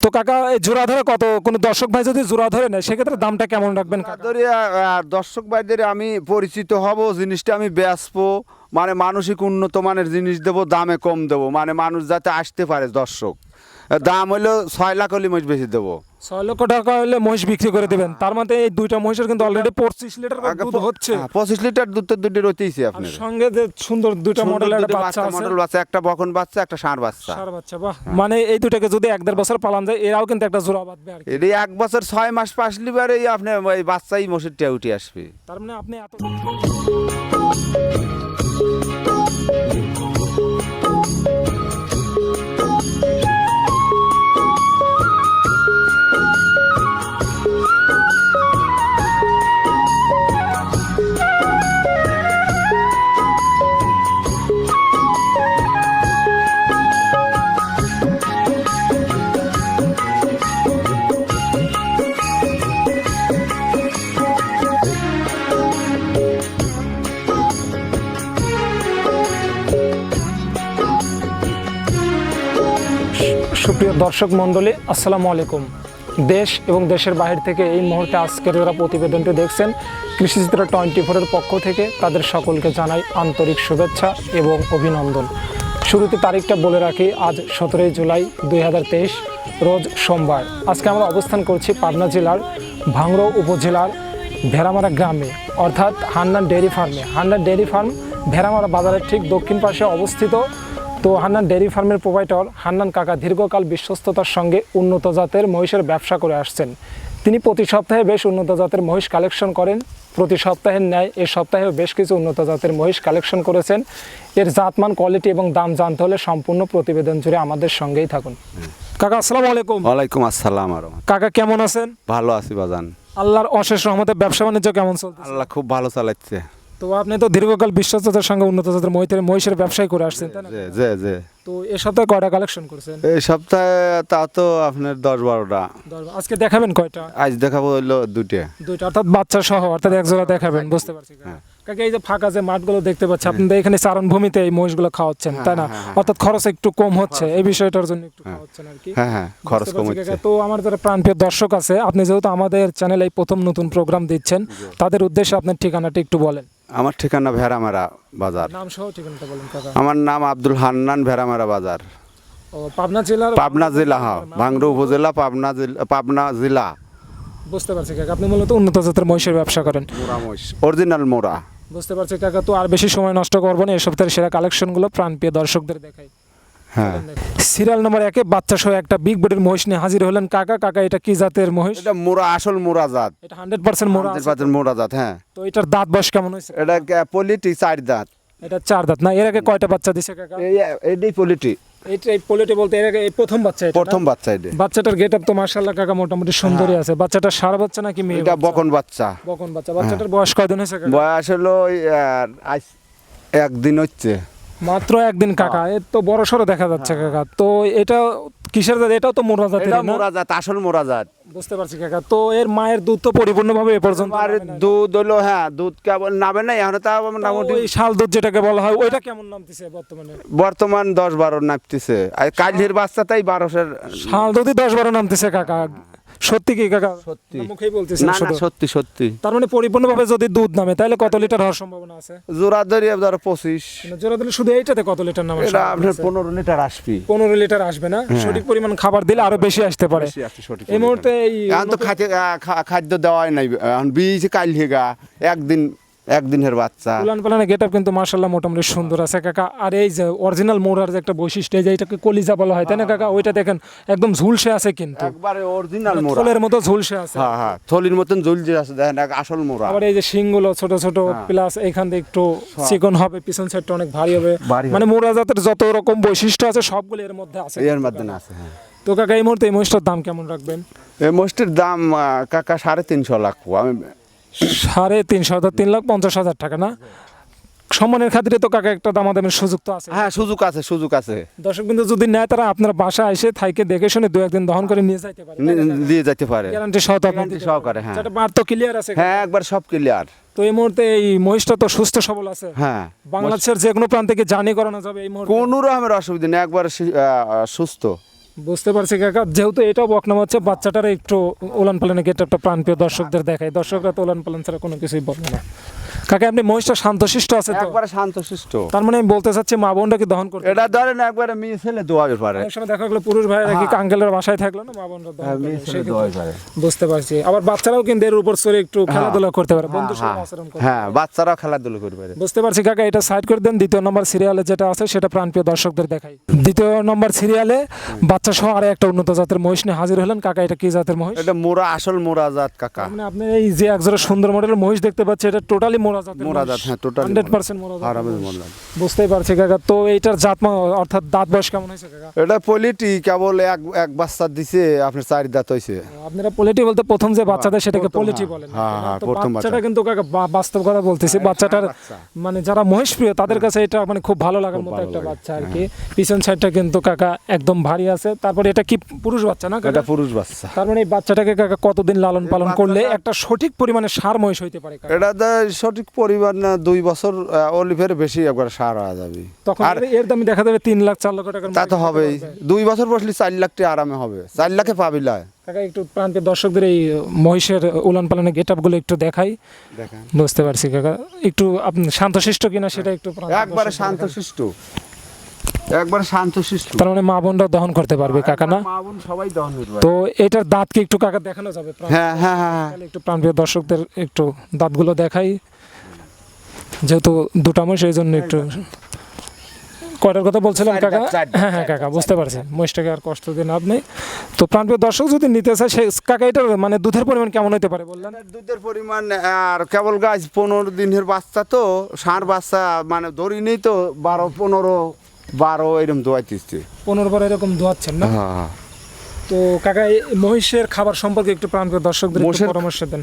তো কাকা, এই জোড়া ধরে কত? কোনো দর্শক ভাই যদি জোড়া ধরে নেয়, সেক্ষেত্রে দামটা কেমন রাখবেন দর্শক ভাইদের আমি পরিচিত হব, জিনিসটা আমি বেচবো মানে মানসিক উন্নত মানের জিনিস দেবো, দামে কম দেবো। মানে মানুষ যাতে আসতে পারে দর্শক। দাম হলো ছয় লাখ হলে মহিষ বেশি দেবো। ছয় লক্ষ টাকা হলে মহিষ বিক্রি করে দেবেন। তার মধ্যে এই দুইটা মহিষের কিন্তু অলরেডি পঁচিশ লিটার দুধ হচ্ছে। হ্যাঁ, পঁচিশ লিটার দুধ তো দুটি রইতেইছে আর আপনার সঙ্গে যে সুন্দর দুইটা একটা বাচ্চা মডেল বাচ্চা একটা বকন বাচ্চা একটা ষাঁড় বাচ্চা। সার বাচ্চা বাহ। মানে এই দুটাকে যদি এক দেড় বছর পালান যায় এরাও কিন্তু একটা জোড়া বাঁধবে আর এটি এক বছর ছয় মাস পাঁচ লিবারে আপনি ওই বাচ্চাই মসিরটা উঠে আসবে। তার মানে আপনি এত সুপ্রিয় দর্শক মণ্ডলী, আসসালামু আলাইকুম। দেশ এবং দেশের বাইরে থেকে এই মুহূর্তে আজকের যারা প্রতিবেদনটি দেখছেন, কৃষিচিত্র টোয়েন্টি ফোরের পক্ষ থেকে তাদের সকলকে জানাই আন্তরিক শুভেচ্ছা এবং অভিনন্দন। শুরুতে তারিখটা বলে রাখি, আজ সতেরোই জুলাই দুই হাজার তেইশ, রোজ সোমবার। আজকে আমরা অবস্থান করছি পাবনা জেলার ভাংড়ো উপজেলার ভেড়ামারা গ্রামে, অর্থাৎ হান্নান ডেয়ারি ফার্মে। হান্নান ডেয়ারি ফার্ম ভেড়ামারা বাজারের ঠিক দক্ষিণ পাশে অবস্থিত তো হান্নান ডেয়ারি ফার্মের প্রোভাইডার হান্নান কাকা দীর্ঘকাল বিশ্বস্ততার সঙ্গে উন্নত জাতের মহিষের ব্যবসা করে আসছেন। তিনি প্রতি সপ্তাহে বেশ উন্নত জাতের মহিষ কালেকশন করেন। প্রতি সপ্তাহের ন্যায় এ সপ্তাহেও বেশ কিছু উন্নত জাতের মহিষ কালেকশন করেছেন। এর জাতমান কোয়ালিটি এবং দাম জানতে হলে সম্পূর্ণ প্রতিবেদন জুড়ে আমাদের সঙ্গেই থাকুন। কাকা আসসালামু আলাইকুম। ওয়ালাইকুম আসসালাম আর। কাকা কেমন আছেন? ভালো আছি বাজান। আল্লাহর অশেষ রহমতে ব্যবসা বাণিজ্য কেমন চলছে আল্লাহ খুব ভালো চালাচ্ছে। তো আপনি তো দীর্ঘকাল বিশ্বস্ততার সঙ্গে উন্নত জাতের মহিষের মহিষের ব্যবসায় করে আসছেন তাই না? তো এ সপ্তাহে কয়টা কালেকশন করেছেন? এই সপ্তাহে তা তো আপনার দশ বারোটা। আজকে দেখাবেন কয়টা? আজ দেখাবো হইল দুটে দুইটা অর্থাৎ বাচ্চা সহ অর্থাৎ এক জোড়া দেখাবেন বুঝতে পারছি। হ্যাঁ। কাকে এই যে ফাঁকা যে মাঠগুলো দেখতে পাচ্ছি আপনাদের এখানে চারণ ভূমিতে এই মহিষগুলো খাওয়াচ্ছেন তাই না? অর্থাৎ খরচ একটু কম হচ্ছে এই বিষয়টার জন্য একটু খাওয়াচ্ছেন আর কি। হ্যাঁ হ্যাঁ খরচ কম হচ্ছে। তো আমার যারা প্রাণপ্রিয় দর্শক আছে আপনি যেহেতু আমাদের চ্যানেলে এই প্রথম নতুন প্রোগ্রাম দিচ্ছেন তাদের উদ্দেশ্যে আপনার ঠিকানাটা একটু বলেন। আমার ঠিকানা ভেড়ামারা বাজার। নাম সহ ঠিকানাটা বলেন কাকা। আমার নাম আব্দুল হান্নান ভেড়ামারা বাজার। ও পাবনা জেলার পাবনা জেলা হ্যাঁ ভাঙ্গরু উপজেলা পাবনা জেলা পাবনা জেলা। বুঝতে পারছি কাকা। আপনি মূলত উন্নত জাতের মহিষের ব্যবসা করেন। মোরা মহিষ অরিজিনাল মোরা। বুঝতে পারছি কাকা। তো আর বেশি সময় নষ্ট করব না এই সপ্তাহের সেরা কালেকশনগুলো প্রাণপ্রিয় দর্শকদের দেখাই। হ্যাঁ। সিরিয়াল নম্বর একে বাচ্চা সহ একটা বিগ বডির মহিষ নিয়ে হাজির হলেন কাকা। কাকা এটা কি জাতের মহিষ? এটা মোরা আসল মোরা জাত। এটা হান্ড্রেড পার্সেন্ট আছে। পাতের মোরা জাত হ্যাঁ। তো এটার দাঁত বয়স কেমন হয়েছে? এটা পলিটি চার দাঁত। এটা চার দাঁত। না এর আগে কয়টা বাচ্চা দিছে কাকা? এই এটাই পলিটি। এইটা এই পোলেটে বলতে এর আগে এই প্রথম বাচ্চা এটা প্রথম বাচ্চা এটা। বাচ্চাটার গেট আপ তো মার্শাল্লাহ কাকা মোটামুটি সুন্দরই আছে। বাচ্চাটা সার বাচ্চা নাকি মেয়ে এটা? বকন বাচ্চা। বকন বাচ্চা। বাচ্চাটার বয়স কয়দিন হয়েছে কাকা? বয়স হলো একদিন হচ্ছে। মাত্র একদিন কাকা এর তো বড় সড়ো দেখা যাচ্ছে কাকা। তো এটা কিসের জাত? এটাও তো মোরা এটা মোরা জাত আসল মোরা জাত। বুঝতে পারছি কাকা। তো এর মায়ের দুধ তো পরিপূর্ণভাবে এ পর্যন্ত আর দুধ হলো হ্যাঁ দুধ কেবল নামে না এখন তা মোটামুটি ওই শাল দুধ যেটাকে বলা হয় ওইটা কেমন নামতেছে বর্তমানে? বর্তমান দশ বারো নাপতেছে আর কালহের বাচ্চা তাই বারোশের শাল দুধই দশ বারো নামতেছে কাকা। সত্যি কি কাকা? সত্যি। মুখেই বলতেছি না না সত্যি সত্যি। তার মানে পরিপূর্ণভাবে যদি দুধ নামে তাহলে কত লিটার হওয়ার সম্ভাবনা আছে? জোড়া ধরি আপনার পঁচিশ। মানে জোড়া দিলে শুধু এইটাতে কত লিটার নামে এটা আপনার আছে? পনেরো লিটার আসবে। পনেরো লিটার আসবে না? সঠিক পরিমাণ খাবার দিলে আরও বেশি আসতে পারে। বেশি আসবে সঠিক এই মুহূর্তে এই এখন তো খাদ্য খাদ্য দেওয়াই নাই। এখন বীজ কাল হেগা একদিন একদিনের বাচ্চা। উলান পালানের গেট আপ কিন্তু মার্শাল্লাহ মোটামুটি সুন্দর আছে কাকা। আর এই যে অরিজিনাল মোড়ার যে একটা বৈশিষ্ট্য যে এটাকে কলিজা বলা হয় তাই না কাকা? ওইটা দেখেন একদম ঝুলসে আছে কিন্তু। একবারে অরিজিনাল মোরা। ফুলের মতো ঝুলসে আছে। হ্যাঁ হ্যাঁ থলির মতন ঝুলছে আছে দেখেন আসল মোরা। আবার এই যে শিংগুলো ছোট ছোট প্লাস এখান থেকে একটু চিকন হবে পিছন সাইডটা অনেক ভারী হবে। মানে মোড়া জাতের যত রকম বৈশিষ্ট্য আছে সবগুলো এর মধ্যে আছে। এর মাধ্যমে আছে হ্যাঁ। তো কাকা এই মুহূর্তে এই মহিষটার দাম কেমন রাখবেন? এই মোষটির দাম কাকা সাড়ে তিনশো লাখ। আমি সাড়ে তিনশো হাজার তিন লাখ পঞ্চাশ হাজার টাকা না? সম্মানের খাতিরে তো কাকা একটা দামাদামের সুযোগ তো আছে। হ্যাঁ সুযোগ আছে সুযোগ আছে। দর্শক বিন্দু যদি নেয় তারা আপনার বাসায় এসে থাইকে দেখে শুনে দু একদিন দহন করে নিয়ে যাইতে পারে। নি- দিয়ে যেতে পারে। গ্যারান্টি সহ দিতে সহকারে, হ্যাঁ। সেটা বার তো ক্লিয়ার আছে। হ্যাঁ একবার সব ক্লিয়ার তো এই মুহূর্তে এই মহিষটা তো সুস্থ সবল আছে। হ্যাঁ বাংলাদেশের যে কোনো প্রান্ত থেকে জানি করানো যাবে এই মুহূর্তে। কোনো রকমের অসুবিধা নেই একবার সুস্থ। বুঝতে পারছি কাকা। যেহেতু এটাও বকনাম হচ্ছে, বাচ্চাটার একটু ওলান পালানে গেট একটা প্রাণপ্রিয় দর্শকদের দেখায় দর্শকরা তো ওলান পালান ছাড়া কোনো কিছুই বলে না। কাকা আপনি মহিষটা শান্তশিষ্ট আছে তো? একবারে শান্তশিষ্ট। তার মানে আমি বলতে চাচ্ছি মা বোনটা কি দহন করতে এটা ধরেন একবারে মেয়ে ছেলে দোয়াবে পারে। অনেক সময় দেখা গেলো পুরুষ ভাইয়েরা কি আঙ্কেলের বাসায় থাকল না মা বোনরা দহন হ্যাঁ, মেয়ে ছেলে সেক্ষেত্রে দোয়াবে পারে বুঝতে পারছি। আবার বাচ্চারাও কিন্তু এর উপর চড়ে একটু খেলাধুলা করতে পারে বন্ধুর হ্যাঁ, সঙ্গে আচরণ করতে হ্যাঁ বাচ্চারাও খেলাধুলো করবে পারে। বুঝতে পারছি কাকা এটা সাইড করে দেন দ্বিতীয় নম্বর সিরিয়ালে যেটা আছে সেটা প্রাণপ্রিয় দর্শকদের দেখাই। দ্বিতীয় নম্বর সিরিয়ালে বাচ্চা সহ আর একটা উন্নত জাতের মহিষ নিয়ে হাজির হলেন। কাকা এটা কি জাতের মহিষ? এটা মোরা আসল মোরা জাত কাকা। মানে আপনি এই যে একজোড়া সুন্দর মডেলের মহিষ দেখতে পাচ্ছি এটা টোটালি মোরা হ্যাঁ টোটাল হান্ড্রেড পার্সেন্ট মোরা জাতের আরামের মহিষ। পারছি কাকা তো এইটার জাত অর্থাৎ দাঁত বয়স কেমন হয়েছে কাকা? এটা পলিটি কেবল এক এক বাচ্চা দিছে আপনার চারি দাঁত হয়েছে। আপনারা পোলিটি বলতে প্রথম যে বাচ্চা দেয় সেটাকে প্রথম, হ্যাঁ। বলেন। হ্যাঁ, হ্যাঁ, প্রথম বাচ্চাটা কিন্তু কাকা বাস্তব কথা বলতেছি বাচ্চাটার মানে যারা মহিষ প্রিয় তাদের কাছে এটা মানে খুব ভালো লাগার মতো একটা হ্যাঁ। বাচ্চা আর কি। পিছন সাইডটা কিন্তু কাকা একদম ভারী আছে। তারপরে এটা কি পুরুষ বাচ্চা না? এটা পুরুষ বাচ্চা। তার মানে এই বাচ্চাটাকে কাকা কতদিন লালন পালন করলে একটা সঠিক পরিমাণে সার মহিষ হইতে পারে এটা সঠিক পরিমাণ না দুই বছর অলিভের বেশি একবার সার হয়ে যাবে। তখন আর এর- দামই দেখা যাবে তিন লাখ চার লক্ষ টাকার তা তো হবেই। দুই বছর বসলে চার লাখ টাকা আরামে হবে। চার লাখে পাবিলায় কাকা একটু প্রান্তের দর্শকদের এই মহিষের উলান পালনের গেটগুলো একটু দেখাই। বুঝতে পারছি কাকা। একটু আপনি শান্তশিষ্ট কিনা সেটা একটু একবারে দর্শকদের শান্ত দেখান। শিষ্ট একবারে শান্ত শিষ্ট তার মানে মা বোনরা দহন করতে পারবে কাকা না? মা বোন সবাই দহন পারে। তো এটার দাঁত কি একটু কাকা দেখানো যাবে? হ্যাঁ হ্যাঁ হ্যাঁ হ্যাঁ। একটু প্রাণপ্রিয় দর্শকদের একটু দাঁতগুলো দেখাই। যেহেতু দুটা মাস এই জন্য একটু কয়টার কথা বলছিলাম কাকা? হ্যাঁ হ্যাঁ কাকা বুঝতে পারছি। মহিষটাকে আর কষ্ট দিন আপনি তো প্রাণপ্রিয় দর্শক যদি নিতে চায় সে কাকা এটার মানে দুধের পরিমাণ কেমন হতে পারে বললেন? দুধের পরিমাণ আর কেবল গাছ পনেরো দিনের বাচ্চা তো ষাঁড় বাচ্চা মানে ধরি নেই তো বারো পনেরো বারো এরকম দোয়াইতেছে। পনেরো বার এরকম ধোয়াচ্ছেন না? হ্যাঁ। তো কাকা মহিষের খাবার সম্পর্কে একটু প্রাণপ্রিয় দর্শকদের একটু মহিষের- পরামর্শ দেন।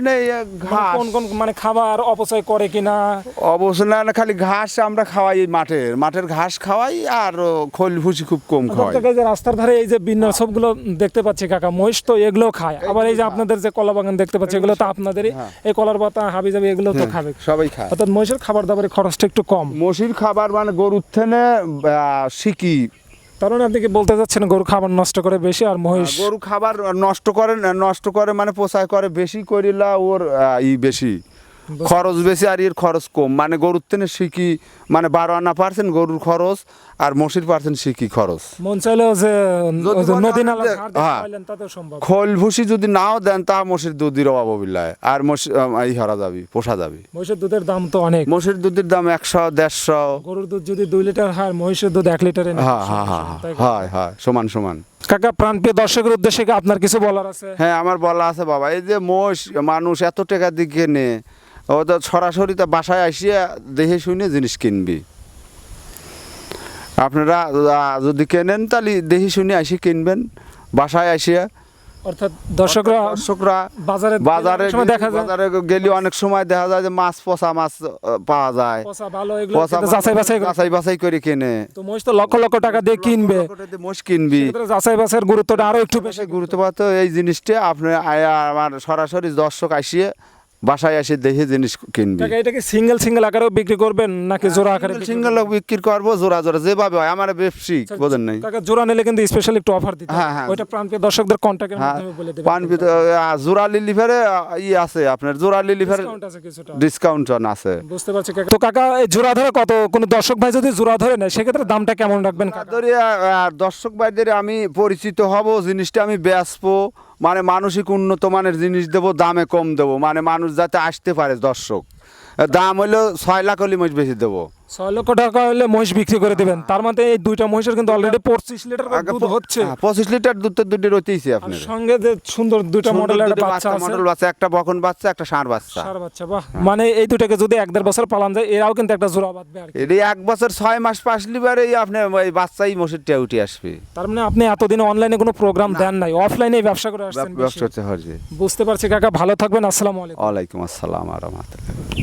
নেই মানে ঘাস। কোন কোন মানে খাবার অপচয় করে কিনা অবশ্য না খালি ঘাস আমরা খাওয়াই মাঠের মাঠের ঘাস খাওয়াই আর খোল ভুসি খুব কম খাওয়াই। কাকা, এই যে রাস্তার ধারে এই যে বিন্যাস সবগুলো দেখতে পাচ্ছি কাকা মহিষ তো এগুলো খায়। আবার এই যে আপনাদের যে কলা বাগান দেখতে পাচ্ছি এগুলো তো আপনাদেরই। হ্যাঁ। এই কলার পাতা হাবি জাবি এগুলো তো খাবে। সবাই খায়। অর্থাৎ মহিষের খাবার দাবারের খরচটা একটু কম। মসির খাবার মানে গরুর থেনে শিকি মানে আপনি কি বলতে চাচ্ছেন গরু খাবার নষ্ট করে বেশি আর মহিষ? গরু খাবার নষ্ট করে নষ্ট করে মানে পোষায় করে বেশি করিলা ওর ই বেশি। খরচ বেশি আর এর খরচ কম। মানে গরুর থেকে শিকি মানে বারো আনা পার্সেন্ট গরুর খরচ আর মসির পার্সেন্ট শিকি খরচ? মন চাইলেও যে হয়। খোল ভুসি যদি নাও দেন তা মসির দুধের অভাব বিল্লায় আর মসি এই হরা যাবি পোষা যাবি। মহিষের দুধের দাম তো অনেক। মসির দুধের দাম একশো দেড়শো। গরুর দুধ যদি দুই লিটার হয় মহিষের দুধ এক লিটারে। হ্যাঁ হ্যাঁ হ্যাঁ হয় হয় সমান সমান। কাকা প্রাণপ্রিয় দর্শকের উদ্দেশ্যে আপনার কিছু বলার আছে? হ্যাঁ আমার বলা আছে বাবা। এই যে মোষ মানুষ এত টাকা দিকে নে ও তো সরাসরি তো বাসায় আসিয়া দেখে শুনে জিনিস কিনবি। আপনারা যদি কেনেন তাহলে দেখে শুনে আসি কিনবেন বাসায় আসিয়া। অর্থাৎ দর্শকরা দর্শকরা বাজারে বাজারে দেখা যায়। বাজারে গেলে অনেক সময় দেখা যায় যে মাছ পচা মাছ পাওয়া যায়। পচা ভালো এগুলো যাচাই বাছাই যাচাই বাছাই করে কেনে। তো মহিষ তো লক্ষ লক্ষ টাকা দিয়ে কিনবে। মোষ কিনবি। যাচাই বাছাইয়ের গুরুত্বটা আরও একটু বেশি। বেশি গুরুত্বপাত এই জিনিসটা আপনি আমার সরাসরি দর্শক আসিয়ে বাসায় এসে দেখে জিনিস কিনবি। এটাকে সিঙ্গেল সিঙ্গেল আকারেও বিক্রি করবেন নাকি জোড়া আকারে বিক্রি সিঙ্গেল বিক্রি করব জোড়া জোড়া যেভাবে হয় আমার ব্যবসায়িক বোঝেন নাই। টাকা জোড়া নিলে কিন্তু স্পেশাল একটু অফার দিতে হ্যাঁ, হ্যাঁ। ওইটা প্রাণপ্রিয় দর্শকদের কন্ট্যাক্টের হ্যাঁ মাধ্যমে বলে দেবেন। পিত জোড়া লিলিভারে ই আছে আপনার জোড়া লিলিভারে Discount আছে কিছুটা। ডিসকাউন্ট আছে। বুঝতে পারছি কাকা। তো কাকা এই জোড়া ধরে কত? কোন দর্শক ভাই যদি জোড়া ধরে নেয় সেক্ষেত্রে দামটা কেমন রাখবেন কাকা? দর্শক ভাইদের আমি পরিচিত হব জিনিসটা আমি বেচবো। মানে মানসিক উন্নত মানের জিনিস দেবো, দামে কম দেবো। মানে মানুষ যাতে আসতে পারে দর্শক। দাম হইল ছয় লাখ হলে মাছ বেশি দেবো। ছয় লক্ষ টাকা হলে মহিষ বিক্রি করে দিবেন। তার মানে এই দুইটা মহিষের কিন্তু অলরেডি পঁচিশ লিটার দুধ হচ্ছে। হ্যাঁ, পঁচিশ লিটার দুধ তো দুধে রইতেইছে আর আপনার সঙ্গে যে সুন্দর দুইটা মডেলের একটা বাচ্চা আছে। মডেল বাচ্চা একটা বকন বাচ্চা একটা ষাঁড় বাচ্চা। সার বাচ্চা বাহ। মানে এই দুটাকে যদি এক দেড় বছর পালান যায় এরাও কিন্তু একটা জোড়া বাঁধবে আর এটি এক বছর ছয় মাস পাঁচ লিবারে আপনি ওই বাচ্চাই মসিরটা উঠে আসবে। তার মানে আপনি এতদিন অনলাইনে কোনো প্রোগ্রাম দেন নাই অফলাইনে ব্যবসা করে আসছেন ব্যবসা বুঝতে পারছি কাকা ভালো থাকবেন আসসালামু আলাইকুম। ওয়ালাইকুম আসসালাম আর রহমতুল্লাহ।